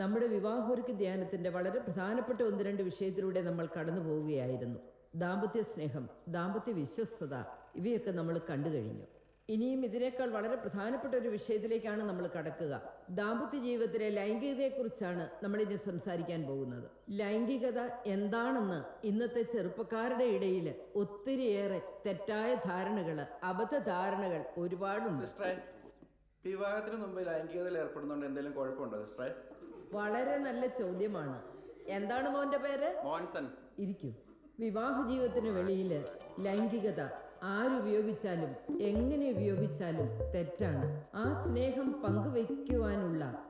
നമ്മുടെ വിവാഹോരുക്ക് ധ്യാനത്തിന്റെ വളരെ പ്രധാനപ്പെട്ട ഒന്ന് രണ്ട് വിഷയത്തിലൂടെ നമ്മൾ കടന്നു പോവുകയായിരുന്നു. ദാമ്പത്യ സ്നേഹം ദാമ്പത്യ വിശ്വസ്തത ഇവയൊക്കെ നമ്മൾ കണ്ടു കഴിഞ്ഞു. ഇനിയും ഇതിനേക്കാൾ വളരെ പ്രധാനപ്പെട്ട ഒരു വിഷയത്തിലേക്കാണ് നമ്മൾ കടക്കുക. ദാമ്പത്യ ജീവിതത്തിലെ ലൈംഗികതയെക്കുറിച്ചാണ് നമ്മൾ സംസാരിക്കാൻ പോകുന്നത്. ലൈംഗികത എന്താണെന്ന് ഇന്നത്തെ ചെറുപ്പക്കാരുടെ ഇടയിൽ ഒത്തിരിയേറെ തെറ്റായ ധാരണകൾ അബദ്ധധാരണകൾ ഒരുപാടുണ്ട്. വിവാഹത്തിന് മുമ്പ് ലൈംഗികതയിൽ ഏർപ്പെടുന്നതുകൊണ്ട് എന്തെങ്കിലും കുഴപ്പമുണ്ടോ സിസ്റ്ററെ? വളരെ നല്ല ചോദ്യമാണ്. എന്താണ് മോന്റെ പേര്? മോൻസൺ. ഇരിക്കൂ. വിവാഹ ജീവിതത്തിന് വെളിയിൽ ലൈംഗികത ആരുപയോഗിച്ചാലും എങ്ങനെ ഉപയോഗിച്ചാലും തെറ്റാണ്. ആ സ്നേഹം പങ്കുവയ്ക്കുവാനുള്ള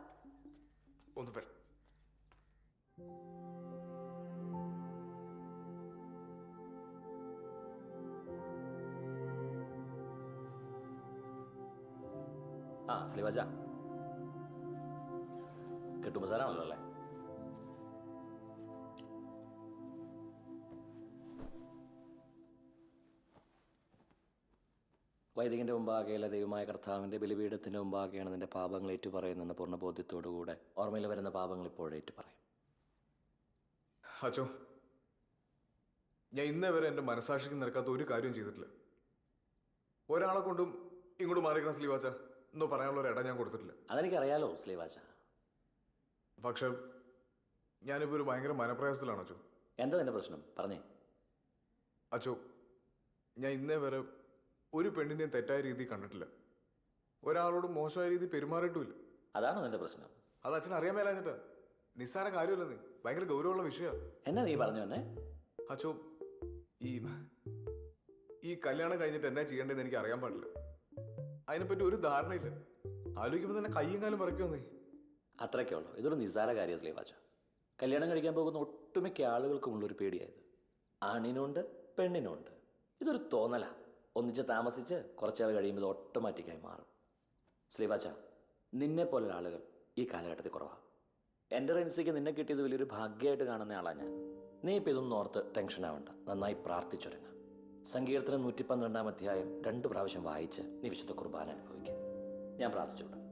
ആ ശ്രീവജ. കെട്ടുമസാരാണല്ലോ അല്ലേ? വൈദികന്റെ മുമ്പാകെയുള്ള ദൈവമായ കർത്താവിന്റെ ബലിപീഠത്തിന്റെ മുമ്പാകെയാണ് നിന്റെ പാപങ്ങൾ ഏറ്റുപറയുന്നതെന്ന് പൂർണ ബോധ്യത്തോടുകൂടെ ഓർമ്മയിൽ വരുന്ന പാപങ്ങൾ ഇപ്പോഴും ഏറ്റുപറയും. അച്ചോ ഞാൻ ഇന്നേ വരെ എന്റെ മനസാക്ഷിക്ക് നിരക്കാത്ത ഒരു കാര്യം ചെയ്തിട്ടില്ല. ഒരാളെ കൊണ്ടും ഇങ്ങോട്ട് മാറിക്കണം സ്ലീവാച്ച എന്നോ പറയാനുള്ള ഒരു ഇടം ഞാൻ കൊടുത്തിട്ടില്ല. അതെനിക്കറിയാലോ ശ്രീവാച പക്ഷെ ഞാനിപ്പോൾ ഒരു ഭയങ്കര മനപ്രയാസത്തിലാണ് അച്ചു. എന്താ നിന്റെ പ്രശ്നം? പറഞ്ഞേ. അച്ചോ ഞാൻ ഇന്നേ വരെ ഒരു പെണ്ണിനെയും തെറ്റായ രീതി കണ്ടിട്ടില്ല. ഒരാളോട് മോശമായ രീതി പെരുമാറിയിട്ടുമില്ല. അതാണോ നിന്റെ പ്രശ്നം? അത് അച്ഛൻ അറിയാൻ മേലാഞ്ഞിട്ടാ നിസ്സാര കാര്യമല്ല നീ? ഭയങ്കര ഗൗരവമുള്ള വിഷയമാണ് എന്നാ നീ പറഞ്ഞു വന്നേ? അച്ചോ ഈ ഈ കല്യാണം കഴിഞ്ഞിട്ട് എന്നാ ചെയ്യേണ്ടതെന്ന് എനിക്ക് അറിയാൻ പാടില്ല. അതിനെപ്പറ്റി ഒരു ധാരണയില്ല. ആലോചിക്കുമ്പോൾ തന്നെ കയ്യും കാലം പറിക്കുമെന്നേ അത്രയ്ക്കേ ഉള്ളൂ. ഇതൊരു നിസ്സാര കാര്യമല്ലേ സ്ലീവാച്ച കല്യാണം കഴിക്കാൻ പോകുന്ന ഒട്ടുമിക്ക ആളുകൾക്കുമുള്ളൊരു പേടിയായത്. ആണിനുണ്ട് പെണ്ണിനുണ്ട്. ഇതൊരു തോന്നലാ. ഒന്നിച്ച് താമസിച്ച് കുറച്ചാൾ കഴിയുമ്പോൾ ഇത് ഓട്ടോമാറ്റിക്കായി മാറും. സ്ലീവാച്ച നിന്നെ പോലുള്ള ആളുകൾ ഈ കാലഘട്ടത്തിൽ കുറവാണ് എന്റെ റെൻസിക്ക് നിന്നെ കിട്ടിയത് വലിയൊരു ഭാഗ്യമായിട്ട് കാണുന്ന ആളാണ് ഞാൻ. നീ ഇപ്പം ഇതൊന്നും ഓർത്ത് ടെൻഷൻ ആവണ്ട. നന്നായി പ്രാർത്ഥിച്ചൊരുങ്ങ. സങ്കീർത്തനം നൂറ്റി പന്ത്രണ്ടാം അധ്യായം രണ്ട് പ്രാവശ്യം വായിച്ച് നീ വിശുദ്ധ കുർബാന അനുഭവിക്കും. ഞാൻ പ്രാർത്ഥിച്ചോളാം.